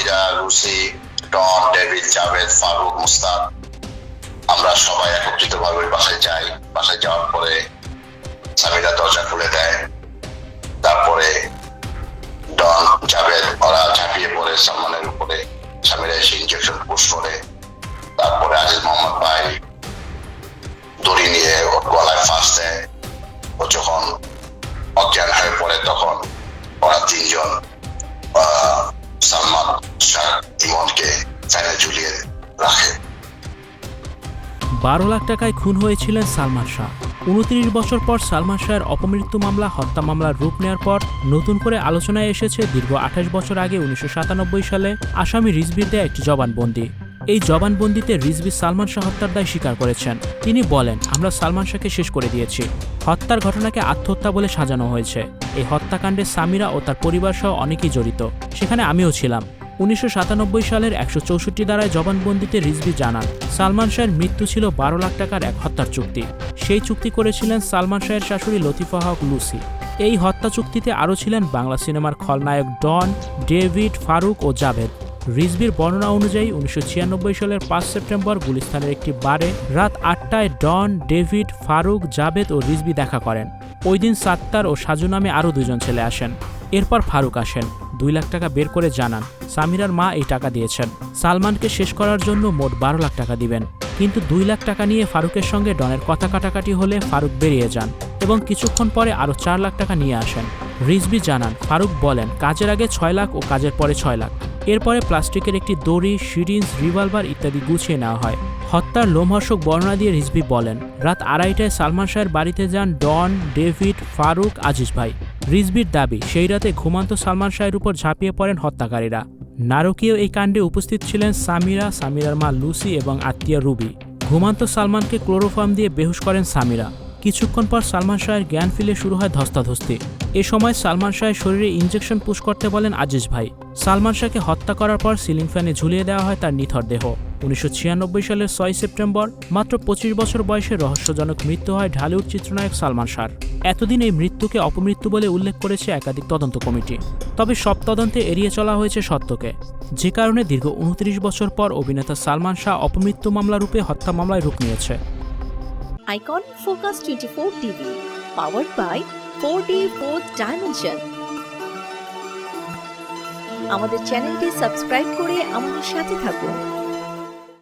সামিরা রুসি ডন ডেভিড, জাভেদ, ফারুক মুস্তাদ আমরা সবাই একত্রিত ভাবে বাসায় যাই। বাসায় যাওয়ার পরে সামিরা দরজা খুলে দেয়। তারপরে ডন, জাভেদ, ওরা ঝাঁপিয়ে পড়ে সালমানের উপরে। সামিরা এসে ইঞ্জেকশন পুশ করে। তারপরে আজিজ মোহাম্মদ ভাই দড়ি নিয়ে ওর গলায় ফাঁস দেয়। ও যখন অজ্ঞান হয়ে পড়ে তখন ওরা তিনজন সালমান ইমনকে ফ্যানে ঝুলিয়ে রাখে। বারো লাখ টাকায় খুন হয়েছিলেন সালমান শাহ। উনত্রিশ বছর পর সালমান শাহের অপমৃত্যু মামলা, হত্যা মামলার রূপ নেওয়ার পর নতুন করে আলোচনায় এসেছে দীর্ঘ আঠাশ বছর আগে উনিশশো সাতানব্বই সালে আসামি রিজবির দেয়া একটি জবানবন্দি। এই জবানবন্দিতে রিজভি সালমান শাহ হত্যার দায় স্বীকার করেছেন। তিনি বলেন, আমরা সালমান শাহকে শেষ করে দিয়েছি। হত্যার ঘটনাকে আত্মহত্যা বলে সাজানো হয়েছে। এই হত্যাকাণ্ডে সামিরা ও তার পরিবার সহ অনেকেই জড়িত। সেখানে আমিও ছিলাম। উনিশশো সাতানব্বই সালের একশো চৌষট্টি দ্বারায় জবানবন্দিতে রিজভি জানান, সালমান শাহের মৃত্যু ছিল বারো লাখ টাকার এক হত্যার চুক্তি। সেই চুক্তি করেছিলেন সালমান শাহের শাশুড়ি লতিফা হক লুসি। এই হত্যা চুক্তিতে আরও ছিলেন বাংলা সিনেমার খলনায়ক ডন, ডেভিড, ফারুক ও জাভেদ। রিজবির বর্ণনা অনুযায়ী উনিশশো ছিয়ানব্বই সালের পাঁচ সেপ্টেম্বর গুলিস্তানের একটি বারে রাত আটটায় ডন, ডেভিড, ফারুক, জাভেদ ও রিজবি দেখা করেন। ওই দিন সাত্তার ও সাজু নামে আরও দুজন ছেলে আসেন। এরপর ফারুক আসেন। দুই লাখ টাকা বের করে জানান, সামিরার মা এই টাকা দিয়েছেন। সালমানকে শেষ করার জন্য মোট বারো লাখ টাকা দিবেন। কিন্তু দুই লাখ টাকা নিয়ে ফারুকের সঙ্গে ডনের কথা কাটাকাটি হলে ফারুক বেরিয়ে যান এবং কিছুক্ষণ পরে আরও চার লাখ টাকা নিয়ে আসেন। রিজবি জানান, ফারুক বলেন, কাজের আগে ছয় লাখ ও কাজের পরে ছয় লাখ। এরপরে প্লাস্টিকের একটি দড়ি, সিরিঞ্জ, রিভলভার ইত্যাদি গুছিয়ে নেওয়া হয়। হত্যার লোমহর্ষক বর্ণনা দিয়ে রিজবি বলেন, রাত আড়াইটায় সালমান শাহের বাড়িতে যান ডন, ডেভিড, ফারুক, আজিজ ভাই। রিজবির দাবি, সেই রাতে ঘুমান্ত সালমান শাহের উপর ঝাঁপিয়ে পড়েন হত্যাকারীরা। নারকীয় এই কাণ্ডে উপস্থিত ছিলেন সামিরা, সামিরার মা লুসি এবং আত্মীয় রুবি। ঘুমান্ত সালমানকে ক্লোরোফার্ম দিয়ে বেহুশ করেন সামিরা। কিছুক্ষণ পর সালমান শাহের জ্ঞান ফিলে শুরু হয় ধস্তাধস্তি। এ সময় সালমান শাহের শরীরে ইঞ্জেকশন পুশ করতে বলেন আজিজ ভাই। সালমান শাহকে হত্যা করার পর সিলিং ফ্যানে ঝুলিয়ে দেওয়া হয় তার নিথর দেহ। উনিশশো ছিয়ানব্বই সালের ছয় সেপ্টেম্বর মাত্র পঁচিশ বছর বয়সে রহস্যজনক মৃত্যু হয় ঢালিউড চিত্রনায়ক সালমান শাহর। এতদিন এই মৃত্যুকে অপমৃত্যু বলে উল্লেখ করেছে একাধিক তদন্ত কমিটি। তবে সব তদন্তে এড়িয়ে চলা হয়েছে সত্যকে। যে কারণে দীর্ঘ উনত্রিশ বছর পর অভিনেতা সালমান শাহ অপমৃত্যু মামলা রূপে হত্যা মামলায় রূপ নিয়েছে। Icon Focus 24 TV, powered by 4D Fourth Dimension. আমাদের চ্যানেলটি সাবস্ক্রাইব করে আমাদের সাথে থাকুন।